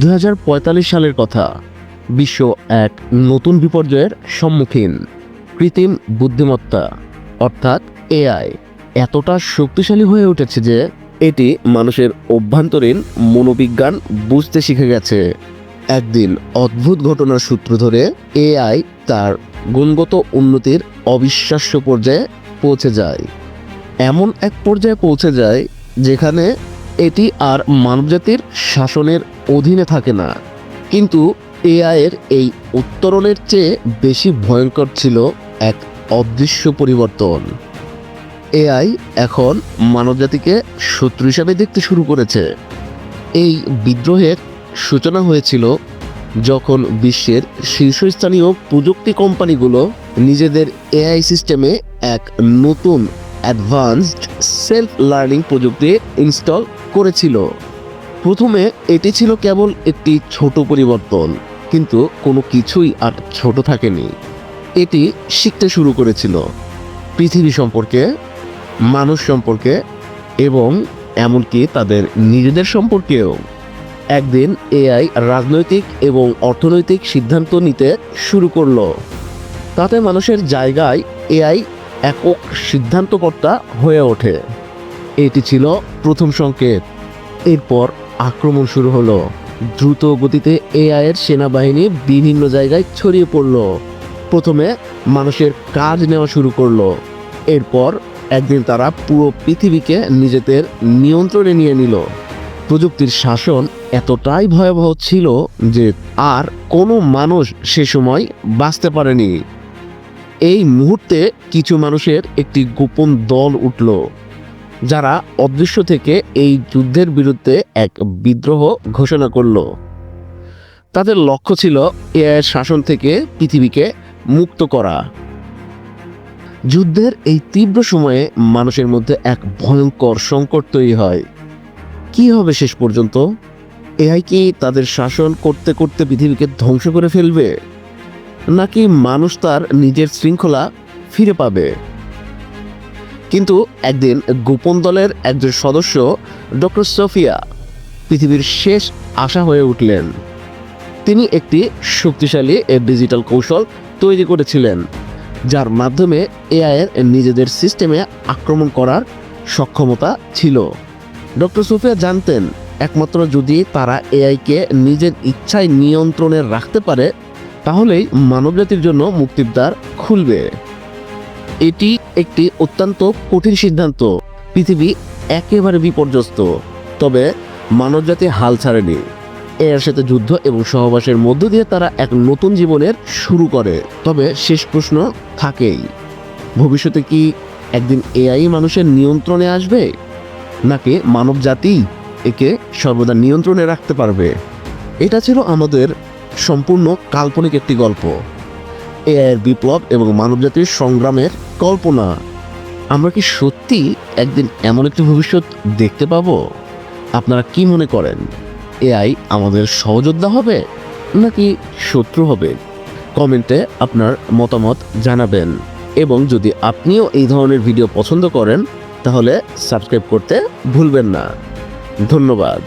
দু হাজার পঁয়তাল্লিশ সালের কথা। বিশ্ব এক নতুন বিপর্যয়ের সম্মুখীন। কৃত্রিম বুদ্ধিমত্তা, অর্থাৎ এআই এতটা শক্তিশালী হয়ে উঠেছে যে এটি মানুষের অভ্যন্তরীণ মনোবিজ্ঞান বুঝতে শিখে গেছে। একদিন অদ্ভুত ঘটনার সূত্র ধরে এআই তার গুণগত উন্নতির অবিশ্বাস্য পর্যায়ে পৌঁছে যায়। এমন এক পর্যায়ে পৌঁছে যায় যেখানে এটি আর মানবজাতির শাসনের অধীনে থাকে না। কিন্তু এআইয়ের এই উত্তরণের চেয়ে বেশি ভয়ঙ্কর ছিল এক অদৃশ্য পরিবর্তন। এআই এখন মানবজাতিকে শত্রু হিসাবে দেখতে শুরু করেছে। এই বিদ্রোহের সূচনা হয়েছিল যখন বিশ্বের শীর্ষস্থানীয় প্রযুক্তি কোম্পানিগুলো নিজেদের এআই সিস্টেমে এক নতুন অ্যাডভান্সড সেলফ লার্নিং প্রযুক্তি ইনস্টল করেছিল। প্রথমে এটি ছিল কেবল একটি ছোট পরিবর্তন, কিন্তু কোনো কিছুই আর ছোট থাকেনি। এটি শিখতে শুরু করেছিল। পৃথিবী সম্পর্কে, মানুষ সম্পর্কে এবং এমনকি তাদের নিজেদের সম্পর্কেও। একদিন এআই রাজনৈতিক এবং অর্থনৈতিক সিদ্ধান্ত নিতে শুরু করল। তাতে মানুষের জায়গায় এআই একক সিদ্ধান্তকর্তা হয়ে ওঠে। এটি ছিল প্রথম সংকেত। এরপর আক্রমণ শুরু হলো। দ্রুত গতিতে এআই এর সেনাবাহিনী বিভিন্ন জায়গায় ছড়িয়ে পড়ল। প্রথমে মানুষের কাজ নেওয়া শুরু করল। এরপর একদিন তারা পুরো পৃথিবীকে নিজেদের নিয়ন্ত্রণে নিয়ে নিল। প্রযুক্তির শাসন এতটাই ভয়াবহ ছিল যে আর কোনো মানুষ সে সময় বাঁচতে পারেনি। এই মুহূর্তে কিছু মানুষের একটি গোপন দল উঠল। যারা অদৃশ্য থেকে এই যুদ্ধের বিরুদ্ধে এক বিদ্রোহ ঘোষণা করল। তাদের লক্ষ্য ছিল এআইয়ের শাসন থেকে পৃথিবীকে মুক্ত করা। যুদ্ধের এই তীব্র সময়ে মানুষের মধ্যে এক ভয়ঙ্কর সংকট তৈরি হয়। কি হবে শেষ পর্যন্ত? এআই কি তাদের শাসন করতে করতে পৃথিবীকে ধ্বংস করে ফেলবে? নাকি মানুষ তার নিজের শৃঙ্খলা ফিরে পাবে? কিন্তু একদিন গোপন দলের একজন সদস্য ডক্টর সোফিয়া পৃথিবীর শেষ আশা হয়ে উঠলেন। তিনি একটি শক্তিশালী ডিজিটাল কৌশল তৈরি করেছিলেন, যার মাধ্যমে এআইয়ের নিজেদের সিস্টেমে আক্রমণ করার সক্ষমতা ছিল। ডক্টর সোফিয়া জানতেন, একমাত্র যদি তারা এআইকে নিজের ইচ্ছায় নিয়ন্ত্রণে রাখতে পারে, তাহলেই মানবজাতির জন্য মুক্তির দ্বার খুলবে। এটি একটি অত্যন্ত কঠিন সিদ্ধান্ত। পৃথিবী একেবারে বিপর্যস্ত। তবে মানবজাতি হাল ছাড়েনি। এর সাথে যুদ্ধ এবং সহবাসের মধ্য দিয়ে তারা এক নতুন জীবনের শুরু করে। তবে শেষ প্রশ্ন থাকেই। ভবিষ্যতে কি একদিন এআই মানুষের নিয়ন্ত্রণে আসবে? নাকি মানব জাতি একে সর্বদা নিয়ন্ত্রণে রাখতে পারবে? এটা ছিল আমাদের সম্পূর্ণ কাল্পনিক একটি গল্প। এআইয়ের বিপ্লব এবং মানবজাতির সংগ্রামের কল্পনা। আমরা কি সত্যি একদিন এমন একটি ভবিষ্যৎ দেখতে পাব? আপনারা কি মনে করেন? এআই আমাদের সহযোদ্ধা হবে নাকি শত্রু হবে? কমেন্টে আপনার মতামত জানাবেন। এবং যদি আপনিও এই ধরনের ভিডিও পছন্দ করেন, তাহলে সাবস্ক্রাইব করতে ভুলবেন না। ধন্যবাদ।